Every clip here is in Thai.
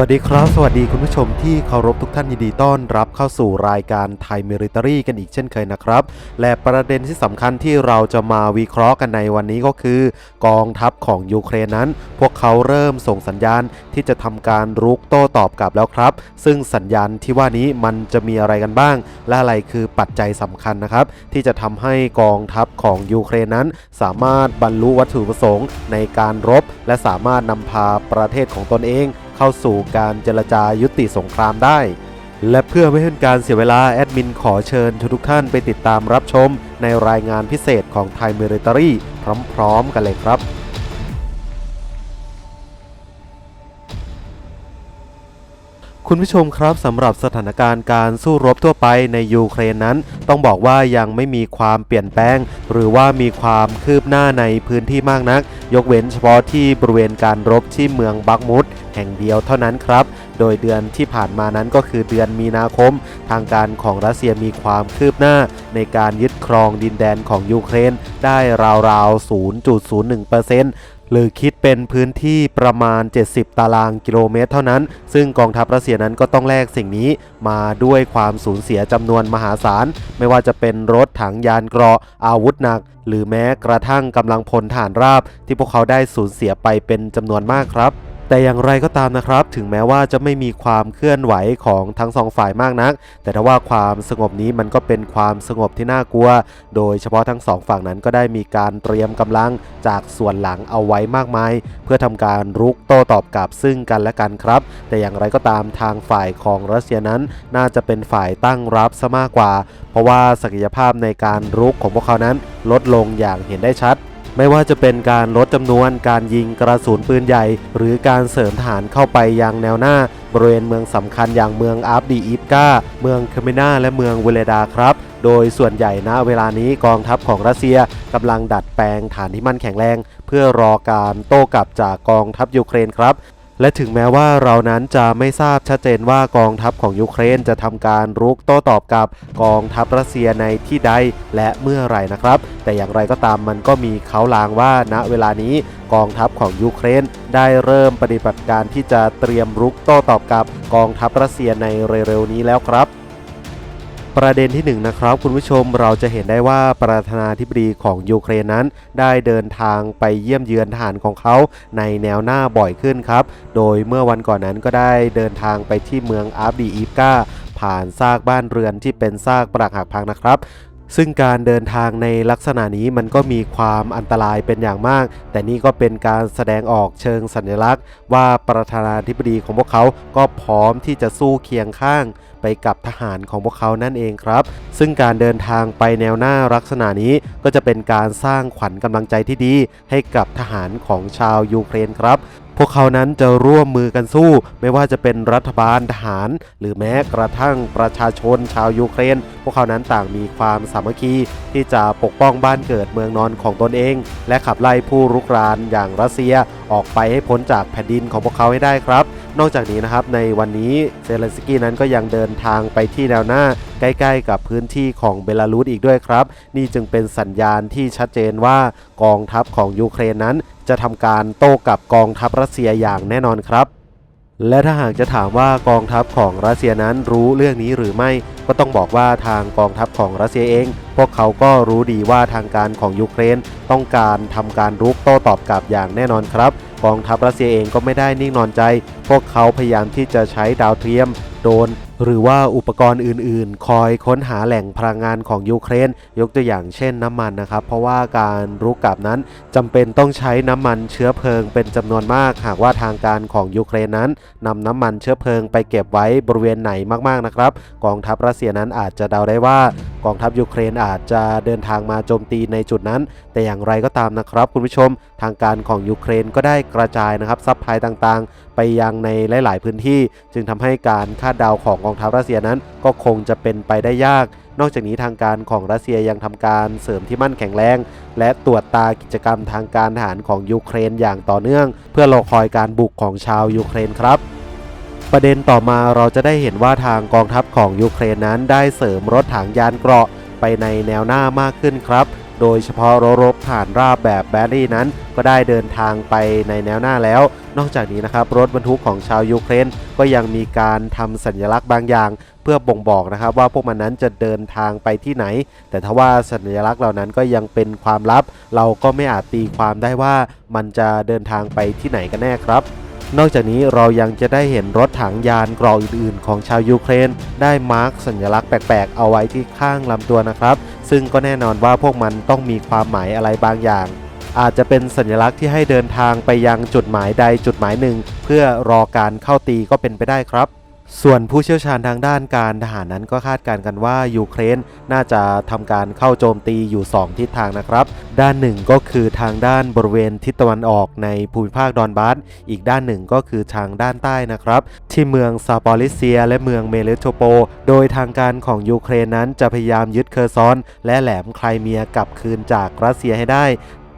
สวัสดีครับ สวัสดีคุณผู้ชมที่เคารพทุกท่านยินดีต้อนรับเข้าสู่รายการไทยมิริตอรี่กันอีกเช่นเคยนะครับ และประเด็นที่สำคัญที่เราจะมาวิเคราะห์กันในวันนี้ก็คือ กองทัพของยูเครนนั้น พวกเขาเริ่มส่งสัญญาณที่จะทำการรุกโต้ตอบกลับแล้วครับ ซึ่งสัญญาณที่ว่านี้มันจะมีอะไรกันบ้าง และอะไรคือปัจจัยสำคัญนะครับ ที่จะทำให้กองทัพของยูเครนนั้น สามารถบรรลุวัตถุประสงค์ในการรบ และสามารถนำพาประเทศของตนเอง เข้าสู่การเจรจายุติสงครามได้ และเพื่อไม่ให้เป็นการเสียเวลาแอดมินขอเชิญทุกท่านไปติดตามรับชมในรายงานพิเศษของไทยมิริตอรี่พร้อมๆ กันเลยครับ คุณผู้ชมครับสำหรับสถานการณ์การสู้รบทั่วไปในยูเครนนั้น ต้องบอกว่ายังไม่มีความเปลี่ยนแปลง หรือว่ามีความคืบหน้าในพื้นที่มากนัก ยกเว้นเฉพาะที่บริเวณการรบที่เมืองบักมุดแห่งเดียวเท่านั้นครับ โดยเดือนที่ผ่านมานั้นก็คือเดือนมีนาคม ทางการของรัสเซียมีความคืบหน้า ในการยึดครองดินแดนของยูเครนได้ราวๆ 0.01% หรือคิดเป็นพื้นที่ประมาณ 70 ตารางกิโลเมตร เท่านั้น ซึ่งกองทัพรัสเซียนั้นก็ต้องแลกสิ่งนี้มาด้วยความสูญเสียจำนวนมหาศาล ไม่ว่าจะเป็นรถถังยานเกราะอาวุธหนัก หรือแม้กระทั่งกำลังพลฐานราบที่พวกเขาได้สูญเสียไปเป็นจำนวนมากครับ แต่อย่างไรก็ตามนะครับ ถึงแม้ว่าจะไม่มีความเคลื่อนไหวของทั้งสองฝ่ายมากนัก แต่ถ้าว่าความสงบนี้มันก็เป็นความสงบที่น่ากลัว โดยเฉพาะทั้งสองฝั่งนั้นก็ได้มีการเตรียมกำลังจากส่วนหลังเอาไว้มากมาย เพื่อทำการรุกโต้ตอบกลับซึ่งกันและกันครับ แต่อย่างไรก็ตามทางฝ่ายของรัสเซียนั้น น่าจะเป็นฝ่ายตั้งรับซะมากกว่า เพราะว่าศักยภาพในการรุกของพวกเขานั้นลดลงอย่างเห็นได้ชัด ไม่ว่าจะเป็นการลดจำนวนการยิงกระสุนปืนใหญ่ หรือการเสริมฐานเข้าไปยังแนวหน้า บริเวณเมืองสำคัญอย่างเมืองอาฟดีอีฟกาเมืองเคเมนาและเมืองเวเลดาครับโดยส่วนใหญ่ณเวลานี้กองทัพของรัสเซียกำลังดัดแปลงฐานที่มั่นแข็งแรง เพื่อรอการโต้กลับจากกองทัพยูเครนครับ และถึงแม้ว่าเรานั้นจะไม่ทราบชัดเจนว่ากองทัพของยูเครนจะทำการรุกโต้ตอบกับกองทัพรัสเซียในที่ใดและเมื่อไหร่นะครับ แต่อย่างไรก็ตามมันก็มีเขาลางว่าณเวลานี้กองทัพของยูเครนได้เริ่มปฏิบัติการที่จะเตรียมรุกโต้ตอบกับกองทัพรัสเซียในเร็วๆนี้แล้วครับ ประเด็นที่1นงนะครับคุณผู้ชมเราจะเห็นได้ว่าประธานาธิบดีของยูเครนนั้น ได้เดินทางไปเยี่ยมเยือนทหารของเขาในแนวหน้าบ่อยขึ้นครับ โดยเมื่อวันก่อนนั้นก็ได้เดินทางไปที่เมืองอาฟดีอีฟกาผ่านซากบ้านเรือนที่เป็นซากปรักหักพังนะครับซึ่งการเดินทางในลักษณะนี้มันก็มีความอันตรายเป็นอย่างมาก แต่นี่ก็เป็นการแสดงออกเชิงสัญลักษณ์ ว่าประธานาธิบดีของพวกเขาก็พร้อมที่จะสู้เคียงข้าง ไปกับทหารของพวกเขานั่นเองครับ ซึ่งการเดินทางไปแนวหน้าลักษณะนี้ก็จะเป็นการสร้างขวัญกำลังใจที่ดี ให้กับทหารของชาวยูเครนครับพวกเขานั้นจะร่วมมือกันสู้ ไม่ว่าจะเป็นรัฐบาลทหาร หรือแม้กระทั่งประชาชนชาวยูเครน พวกเขานั้นต่างมีความสามัคคี ที่จะปกป้องบ้านเกิดเมืองนอนของตนเอง และขับไล่ผู้รุกรานอย่างรัสเซียออกไปให้พ้นจากแผ่นดินของพวกเขาให้ได้ครับนอกจากนี้นะครับในวันนี้เซเลนสกี้นั้นก็ยังเดินทางไปที่แนวหน้า ใกล้ๆ กับพื้นที่ของเบลารุสอีกด้วยครับ นี่จึงเป็นสัญญาณที่ชัดเจนว่ากองทัพของยูเครนนั้น จะทำการโต้กับกองทัพรัสเซียอย่างแน่นอนครับและถ้าหากจะถามว่ากองทัพของรัสเซียนั้นรู้เรื่องนี้หรือไม่ ก็ต้องบอกว่าทางกองทัพของรัสเซียเอง พวกเขาก็รู้ดีว่าทางการของยูเครนต้องการทำการรุกโต้ตอบกลับอย่างแน่นอนครับ กองทัพรัสเซียเองก็ไม่ได้นิ่งนอนใจ พวกเขาพยายามที่จะใช้ดาวเทียมโดรนหรือว่าอุปกรณ์อื่น ๆ คอยค้นหาแหล่งพลังงานของยูเครน ยกตัวอย่างเช่นน้ำมันนะครับ เพราะว่าการรุกกลับนั้นจำเป็นต้องใช้น้ำมันเชื้อเพลิงเป็นจำนวนมาก หากว่าทางการของยูเครนนั้นนำน้ำมันเชื้อเพลิงไปเก็บไว้บริเวณไหนมาก ๆ นะครับ กองทัพรัสเซียนั้นอาจจะเดาได้ว่ากองทัพยูเครนอาจจะเดินทางมาโจมตีในจุดนั้น แต่อย่างไรก็ตามนะครับ คุณผู้ชมทางการของยูเครนก็ได้กระจายนะครับซัพพลายต่างๆ ไปยังในหลาย ๆ พื้นที่ จึงทำให้การคาดเดาของกองทัพรัสเซียนั้น ก็คงจะเป็นไปได้ยากนอกจากนี้ทางการของรัสเซียยังทำการเสริมที่มั่นแข็งแรง และตรวจตากิจกรรมทางการทหารของยูเครนอย่างต่อเนื่อง เพื่อรอคอยการบุกของชาวยูเครนครับ ประเด็นต่อมาเราจะได้เห็นว่าทางกองทัพของยูเครนนั้นได้เสริมรถถังยานเกราะไปในแนวหน้ามากขึ้นครับ โดยเฉพาะรถรบผ่านราบแบบแบรี่นั้น ก็ได้เดินทางไปในแนวหน้าแล้ว นอกจากนี้นะครับรถบรรทุกของชาวยูเครนก็ยังมีการทำสัญลักษณ์บางอย่าง เพื่อบ่งบอกนะครับว่าพวกมันนั้นจะเดินทางไปที่ไหน แต่ถ้าว่าสัญลักษณ์เหล่านั้นก็ยังเป็นความลับ เราก็ไม่อาจตีความได้ว่ามันจะเดินทางไปที่ไหนกันแน่ครับ นอกจากนี้เรายังจะได้เห็นรถถังยานกรองอื่นๆ ของชาวยูเครน ได้มาร์กสัญลักษณ์แปลกๆ เอาไว้ที่ข้างลำตัวนะครับ ซึ่งก็แน่นอนว่าพวกมันต้องมีความหมายอะไรบางอย่าง อาจจะเป็นสัญลักษณ์ที่ให้เดินทางไปยังจุดหมายใดจุดหมายหนึ่ง เพื่อรอการเข้าตีก็เป็นไปได้ครับ ส่วนผู้เชี่ยวชาญทางด้านการทหารนั้นก็คาดการณ์กันว่ายูเครนน่าจะทำการเข้าโจมตีอยู่ 2 ทิศทางนะครับ ด้านหนึ่งก็คือทางด้านบริเวณทิศตะวันออกในภูมิภาคดอนบาสอีกด้านหนึ่งก็คือทางด้านใต้นะครับ ที่เมืองซาปอริเซีย และเมืองเมเลโทโป โดยทางการของยูเครนนั้นจะพยายามยึดเคอร์ซอน และแหลมไครเมียกลับคืนจากรัสเซียให้ได้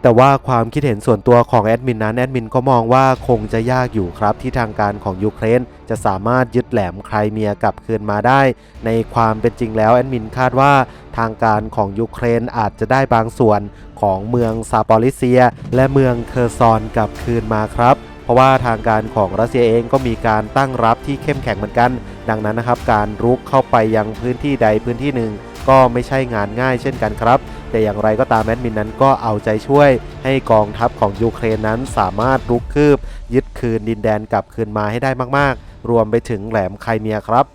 แต่ว่าความคิดเห็นส่วนตัวของแอดมินนั้นแอดมินก็มองว่าคงจะยากอยู่ครับที่ทางการของยูเครน จะสามารถยึดแหลมไครเมียกลับคืนมาได้ ในความเป็นจริงแล้วแอดมินคาดว่าทางการของยูเครนอาจจะได้บางส่วนของเมืองซาปอริเซีย และเมืองเคอร์ซอนกลับคืนมาครับเพราะว่าทางการของรัสเซียเองก็มีการตั้งรับที่เข้มแข็งเหมือนกัน ดังนั้นนะครับ การรุกเข้าไปยังพื้นที่ใดพื้นที่หนึ่ง ก็ไม่ใช่งานง่ายเช่นกันครับ แต่อย่างไรก็ตามแอดมินนั้นก็เอาใจช่วย ให้กองทัพของยูเครนนั้นสามารถรุกคืบ ยึดคืนดินแดนกลับคืนมาให้ได้มากๆ รวมไปถึงแหลมไครเมียครับ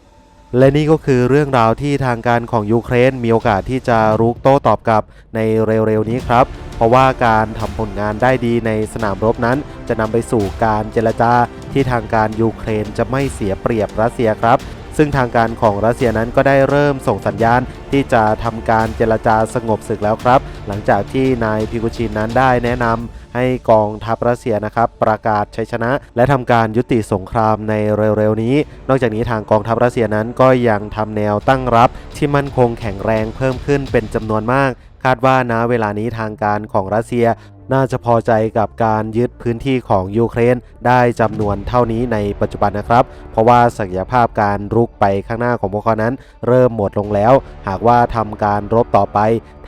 และนี่ก็คือเรื่องราวที่ทางการของยูเครนมีโอกาสที่จะรุกโต้ตอบกลับในเร็วๆนี้ครับ เพราะว่าการทำผลงานได้ดีในสนามรบนั้น จะนำไปสู่การเจรจาที่ทางการยูเครนจะไม่เสียเปรียบรัสเซียครับซึ่งทางการของรัสเซียนั้นก็ได้เริ่มส่งสัญญาณ ที่จะทำการเจรจาสงบศึกแล้วครับ หลังจากที่นายพิกุชินนั้นได้แนะนำ ให้กองทัพรัสเซียนะครับประกาศชัยชนะ และทำการยุติสงครามในเร็วๆนี้ นอกจากนี้ทางกองทัพรัสเซียนั้นก็ยังทำแนวตั้งรับที่มั่นคงแข็งแรงเพิ่มขึ้นเป็นจำนวนมากคาดว่านะเวลานี้ทางการของรัสเซีย น่าจะพอใจกับการยึดพื้นที่ของยูเครนได้จำนวนเท่านี้ในปัจจุบันนะครับ เพราะว่าศักยภาพการรุกไปข้างหน้าของพวกเขานั้น เริ่มหมดลงแล้ว หากว่าทำการรบต่อไป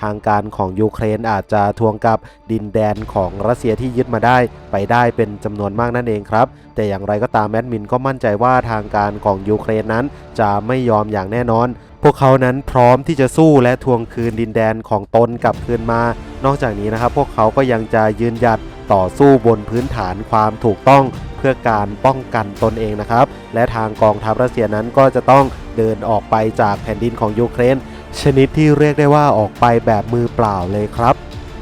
ทางการของยูเครนอาจจะทวงกับดินแดนของรัสเซียที่ยึดมาได้ ไปได้เป็นจำนวนมากนั่นเองครับ แต่อย่างไรก็ตามแอดมินก็มั่นใจว่าทางการของยูเครนนั้น จะไม่ยอมอย่างแน่นอน วกเขานั้นพร้อมที่จะสู้และทวงคืนดินแดนของตนกลับคืนมา นอกจากนี้นะครับ พวกเขาก็ยังจะยืนหยัดต่อสู้บนพื้นฐานความถูกต้องเพื่อการป้องกันตนเองนะครับ และทางกองทัพรัสเซียนั้นก็จะต้องเดินออกไปจากแผ่นดินของยูเครน ชนิดที่เรียกได้ว่าออกไปแบบมือเปล่าเลยครับ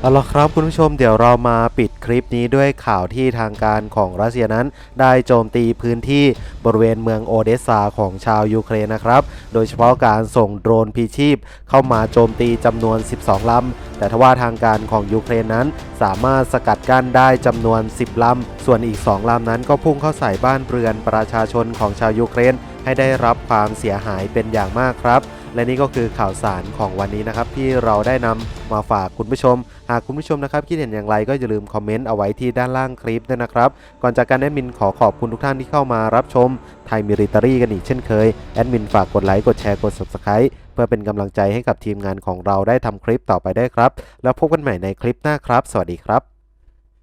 เอาละครับคุณผู้ชมเดี๋ยวเรามาปิดคลิปนี้ด้วยข่าวที่ทางการของรัสเซียนั้น ได้โจมตีพื้นที่บริเวณเมืองโอเดสซาของชาวยูเครนนะครับ โดยเฉพาะการส่งโดรนพีชีพ เข้ามาโจมตีจำนวน 12 ลำ แต่ทว่าทางการของยูเครนนั้น สามารถสกัดกั้นได้จำนวน 10 ลำ ส่วนอีก 2 ลำนั้นก็พุ่งเข้าใส่บ้านเรือนประชาชนของชาวยูเครนให้ได้รับความเสียหายเป็นอย่างมากครับ และนี่ก็คือข่าวสารของวันนี้นะครับที่เราได้นำมาฝากคุณผู้ชม หากคุณผู้ชมนะครับคิดเห็นอย่างไรก็อย่าลืมคอมเมนต์เอาไว้ที่ด้านล่างคลิปด้วยนะครับ ก่อนจากการแอดมินขอขอบคุณทุกท่านที่เข้ามารับชมไทยมิริตารีกันอีกเช่นเคย แอดมินฝากกดไลค์กดแชร์กด subscribe เพื่อเป็นกำลังใจให้กับทีมงานของเราได้ทำคลิปต่อไปได้ครับ แล้วพบกันใหม่ในคลิปหน้าครับ สวัสดีครับ